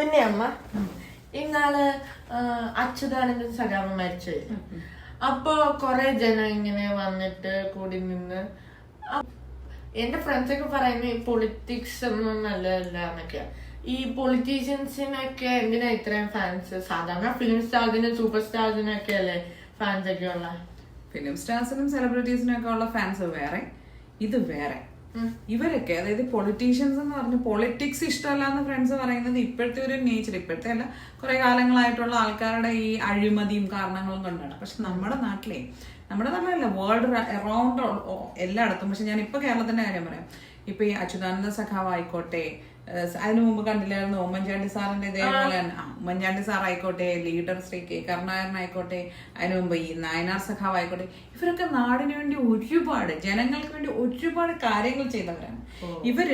പിന്നെ അമ്മ. ഇന്നാൾ അച്യുതാനന്ദൻ സഖാവ് മരിച്ചു. അപ്പൊ കൊറേ ജനം ഇങ്ങനെ വന്നിട്ട് കൂടി നിന്ന് എന്റെ ഫ്രണ്ട്സ് ഒക്കെ പറയുന്നത് ഈ പൊളിറ്റിക്സ് ഒന്നും നല്ലതല്ല എന്നൊക്കെയാ. ഈ പൊളിറ്റീഷ്യൻസിനൊക്കെ എന്തിനാ ഇത്രയും ഫാൻസ് സാധാരണ ഫിലിം സ്റ്റാർസിനും സൂപ്പർ സ്റ്റാർസിനും ഒക്കെ അല്ലേ ഫാൻസ് ഒക്കെ ഉള്ള? ഫിലിം സ്റ്റാർസിനും സെലിബ്രിറ്റീസിനും ഒക്കെ ഉള്ള ഫാൻസ് വേറെ. ഇത് വേറെ. ഇവരൊക്കെ അതായത് പൊളിറ്റീഷ്യൻസ് എന്ന് പറഞ്ഞ പൊളിറ്റിക്സ് ഇഷ്ടമല്ല എന്ന് ഫ്രണ്ട്സ് പറയുന്നത് ഇപ്പോഴത്തെ ഒരു നേച്ചർ ഇപ്പോഴത്തെ അല്ല കുറെ കാലങ്ങളായിട്ടുള്ള ആൾക്കാരുടെ ഈ അഴിമതിയും കാരണങ്ങളും കൊണ്ടാണ്. പക്ഷെ നമ്മുടെ നാട്ടിലെ നമ്മുടെ നാട്ടിലല്ല വേൾഡ് അറൗണ്ട് എല്ലായിടത്തും. പക്ഷെ ഞാൻ ഇപ്പൊ കേരളത്തിന്റെ കാര്യം പറയാം. ഇപ്പൊ ഈ അച്യുതാനന്ദ സഖാവ് ആയിക്കോട്ടെ അതിനു മുമ്പ് കണ്ടില്ലായിരുന്നു ഉമ്മൻചാണ്ടി സാറിന്റെ ഇതേപോലെ ഉമ്മൻചാണ്ടി സാർ ആയിക്കോട്ടെ ലീഡർ ശ്രീ കെ കരുണാകരൻ ആയിക്കോട്ടെ അതിനു മുമ്പ് ഈ നായനാർ സഖാവ് ആയിക്കോട്ടെ ഇവരൊക്കെ നാടിന് വേണ്ടി ഒരുപാട് ജനങ്ങൾക്ക് വേണ്ടി ഒരുപാട് കാര്യങ്ങൾ ചെയ്തവരാണ്. ഇവർ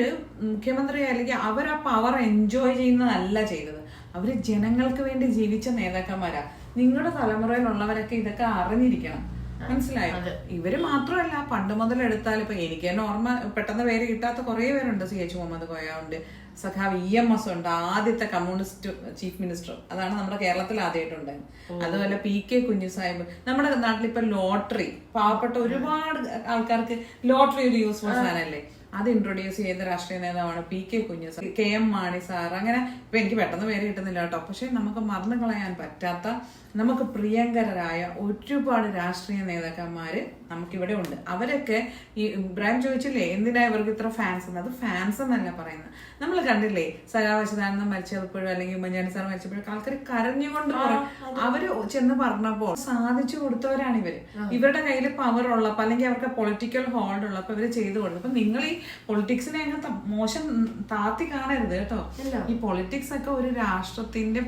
മുഖ്യമന്ത്രി അല്ലെങ്കിൽ അവർ ആ പവർ എൻജോയ് ചെയ്യുന്നതല്ല ചെയ്തത്. അവർ ജനങ്ങൾക്ക് വേണ്ടി ജീവിച്ച നേതാക്കന്മാരാ. നിങ്ങളുടെ തലമുറയിലുള്ളവരൊക്കെ ഇതൊക്കെ അറിഞ്ഞിരിക്കണം. മനസ്സിലായോ. ഇവർ മാത്രമല്ല പണ്ട് മുതൽ എടുത്താൽ ഇപ്പൊ എനിക്ക് തന്നെ ഓർമ്മ പെട്ടെന്ന് പേര് കിട്ടാത്ത കുറെ പേരുണ്ട് സി എച്ച് മുഹമ്മദ് കോയ ഉണ്ട് സഖാവ് ഇ എം എസ് ഉണ്ട് ആദ്യത്തെ കമ്മ്യൂണിസ്റ്റ് ചീഫ് മിനിസ്റ്റർ. അതാണ് നമ്മുടെ കേരളത്തിൽ ആദ്യമായിട്ടുണ്ടായത് അതുപോലെ പി കെ കുഞ്ഞു സാഹിബ് നമ്മുടെ നാട്ടിൽ ഇപ്പൊ ലോട്ടറി പാവപ്പെട്ട ഒരുപാട് ആൾക്കാർക്ക് ലോട്ടറി ഒരു യൂസ്ഫുൾ സാധനമല്ലേ? അത് ഇൻട്രൊഡ്യൂസ് ചെയ്ത രാഷ്ട്രീയ നേതാവാണ് P K Kunju sir. K M Mani sir. അങ്ങനെ ഇപ്പൊ എനിക്ക് പെട്ടെന്ന് പേര് കിട്ടുന്നില്ല കേട്ടോ. പക്ഷെ നമുക്ക് മറന്നു കളയാൻ പറ്റാത്ത നമുക്ക് പ്രിയങ്കരായ ഒരുപാട് രാഷ്ട്രീയ നേതാക്കന്മാര് നമുക്കിവിടെ ഉണ്ട്. അവരൊക്കെ ഈ ഇബ്രാഹിം ചോദിച്ചില്ലേ എന്തിനാ ഇവർക്ക് ഇത്ര ഫാൻസ് എന്ന്? അത് ഫാൻസ് എന്നല്ല പറയുന്നത്. നമ്മൾ കണ്ടില്ലേ സഖാവശദാനന്ദം മരിച്ചപ്പോഴും അല്ലെങ്കിൽ ഉമ്മൻചാണ്ടി സാർ മരിച്ചപ്പോഴും ആൾക്കാർ കരഞ്ഞുകൊണ്ട് അവർ ചെന്ന് പറഞ്ഞപ്പോൾ സാധിച്ചു കൊടുത്തവരാണ് ഇവർ. ഇവരുടെ കയ്യിൽ പവർ ഉള്ളപ്പോ അല്ലെങ്കിൽ അവർക്ക് പൊളിറ്റിക്കൽ ഹോൾഡ് ഉള്ളപ്പോ ഇവർ ചെയ്തു കൊടുത്തു അപ്പൊ നിങ്ങൾ ഈ പൊളിറ്റിക്സിനെ അങ്ങ് മോശം താത്തി കാണരുത് കേട്ടോ. ഈ പൊളിറ്റിക്സ് ഒക്കെ ഒരു രാഷ്ട്രത്തിന്റെ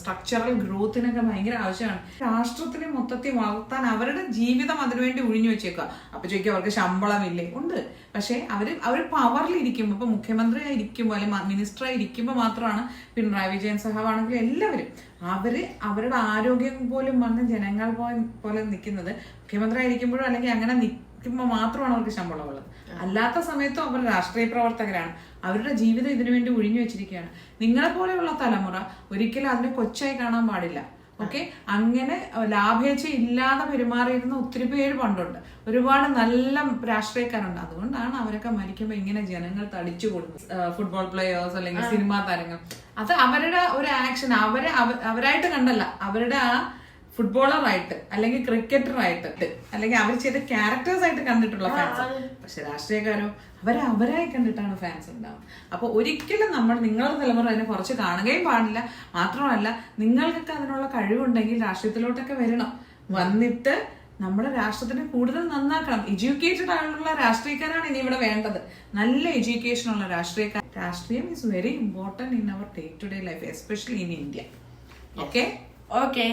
സ്ട്രക്ചറൽ ഗ്രോത്തിനൊക്കെ ഭയങ്കര ആവശ്യമാണ്. രാഷ്ട്രത്തിനെ മൊത്തത്തിൽ വളർത്താൻ അവരുടെ ജീവിതം അതിനുവേണ്ടി ഒഴിഞ്ഞു വെച്ചേക്കുക അപ്പൊ ചോദിക്കുക അവർക്ക് ശമ്പളമില്ലേ? ഉണ്ട്. പക്ഷെ അവർ അവർ പവറിൽ ഇരിക്കുമ്പോൾ ഇപ്പൊ മുഖ്യമന്ത്രി ആയിരിക്കുമ്പോൾ അല്ലെങ്കിൽ മിനിസ്റ്റർ ആയിരിക്കുമ്പോൾ മാത്രമാണ് പിണറായി വിജയൻ സഹാവാണെങ്കിൽ എല്ലാവരും. അവർ അവരുടെ ആരോഗ്യം പോലും വന്ന് ജനങ്ങൾ പോലെ നിൽക്കുന്നത് മുഖ്യമന്ത്രി ആയിരിക്കുമ്പോഴും അല്ലെങ്കിൽ അങ്ങനെ നിൽക്കുമ്പോൾ മാത്രമാണ് അവർക്ക് ശമ്പളമുള്ളത്. അല്ലാത്ത സമയത്തും അവർ രാഷ്ട്രീയ പ്രവർത്തകരാണ്. അവരുടെ ജീവിതം ഇതിനു വേണ്ടി ഒഴിഞ്ഞു വെച്ചിരിക്കുകയാണ്. നിങ്ങളെ പോലെയുള്ള തലമുറ ഒരിക്കലും അതിനെ കൊച്ചായി കാണാൻ പാടില്ല. ഓക്കെ അങ്ങനെ ലാഭേച്ഛ ഇല്ലാതെ പെരുമാറിയിരുന്ന ഒത്തിരി പേര് പണ്ടുണ്ട്. ഒരുപാട് നല്ല രാഷ്ട്രീയക്കാരുണ്ട്. അതുകൊണ്ടാണ് അവരൊക്കെ മരിക്കുമ്പോൾ ഇങ്ങനെ ജനങ്ങൾ തടിച്ചു കൊടുക്കുന്നത് ഫുട്ബോൾ പ്ലേയേഴ്സ് അല്ലെങ്കിൽ സിനിമാ താരങ്ങൾ. അത് അവരുടെ ഒരു ആക്ഷൻ അവരെ അവ- അവരായിട്ട് കണ്ടല്ല. അവരുടെ ആ ഫുട്ബോളർ ആയിട്ട് അല്ലെങ്കിൽ ക്രിക്കറ്ററായിട്ട് അല്ലെങ്കിൽ അവർ ചെയ്ത ക്യാരക്ടേഴ്സ് ആയിട്ട് കണ്ടിട്ടുള്ള ഫാൻസ് പക്ഷെ രാഷ്ട്രീയക്കാരോ അവരെ അവരായി കണ്ടിട്ടാണ് ഫാൻസ് ഉണ്ടാവും അപ്പൊ ഒരിക്കലും നമ്മൾ നിങ്ങളുടെ തലമുറ അതിനെ കുറച്ച് കാണുകയും പാടില്ല. മാത്രമല്ല നിങ്ങൾക്കൊക്കെ അതിനുള്ള കഴിവുണ്ടെങ്കിൽ രാഷ്ട്രീയത്തിലോട്ടൊക്കെ വരണം. വന്നിട്ട് നമ്മുടെ രാഷ്ട്രത്തിനെ കൂടുതൽ നന്നാക്കണം. എഡ്യൂക്കേറ്റഡ് ആയിട്ടുള്ള രാഷ്ട്രീയക്കാരാണ് ഇനി ഇവിടെ വേണ്ടത്. നല്ല എഡ്യൂക്കേഷൻ ഉള്ള രാഷ്ട്രീയക്കാർ. രാഷ്ട്രീയം is very important in our day to day life especially in India okay okay